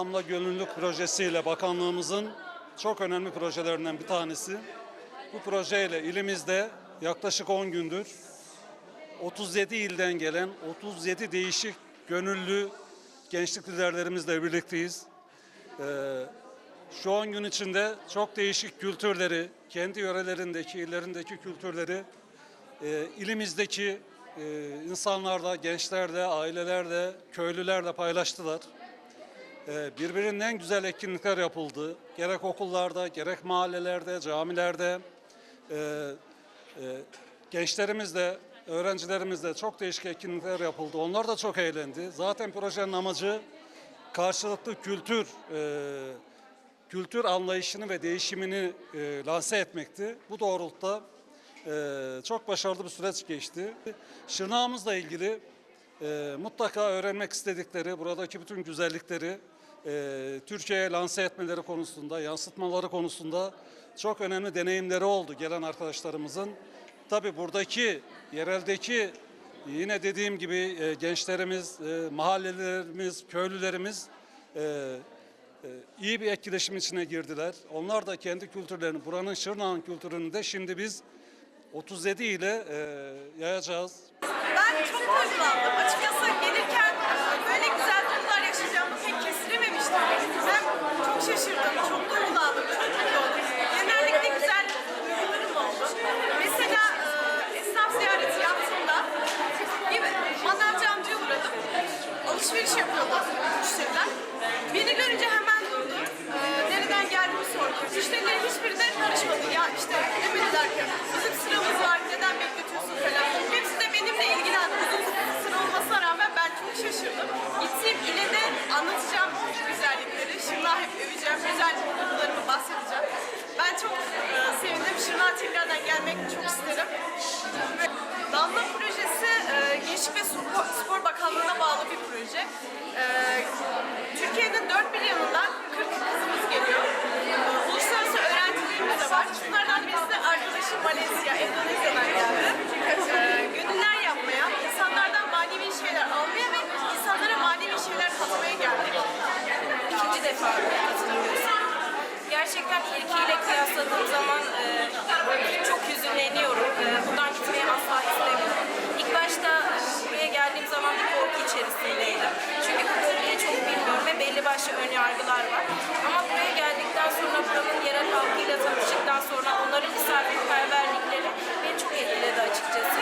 Damla Gönüllülük projesiyle bakanlığımızın çok önemli projelerinden bir tanesi. Bu projeyle ilimizde yaklaşık 10 gündür 37 ilden gelen 37 değişik gönüllü gençlik liderlerimizle birlikteyiz. Ee, şu 10 gün içinde çok değişik kültürleri, kendi yörelerindeki, illerindeki kültürleri e, ilimizdeki e, insanlarla, gençlerle, ailelerle, köylülerle paylaştılar. E, birbirinden güzel etkinlikler yapıldı. Gerek okullarda, gerek mahallelerde, camilerde. E, e, gençlerimizle, öğrencilerimizle çok değişik etkinlikler yapıldı. Onlar da çok eğlendi. Zaten projenin amacı karşılıklı kültür e, kültür anlayışını ve değişimini e, lanse etmekti. Bu doğrultuda e, çok başarılı bir süreç geçti. Şırnağımızla ilgili e, mutlaka öğrenmek istedikleri, buradaki bütün güzellikleri e, Türkiye'ye lanse etmeleri konusunda, yansıtmaları konusunda çok önemli deneyimleri oldu gelen arkadaşlarımızın. Tabii buradaki, yereldeki yine dediğim gibi e, gençlerimiz, e, mahallelerimiz, köylülerimiz e, e, iyi bir etkileşim içine girdiler. Onlar da kendi kültürlerini, buranın Şırnak'ın kültürünü de şimdi biz 37 ile e, yayacağız. Ben çok duygulandım. Açıkçası gelirken Ben çok şaşırdım, çok duygulandım, Bunlardan birisi de arkadaşım Malezya, Endonezya'dan geldi. E, gönüller yapmaya, insanlardan manevi şeyler almaya ve insanlara manevi şeyler katmaya geldik. İkinci defa katılıyoruz. Gerçekten ilkiyle kıyasladığım zaman e, çok hüzünleniyorum. E, buradan gitmeyi asla istemiyorum. İlk başta just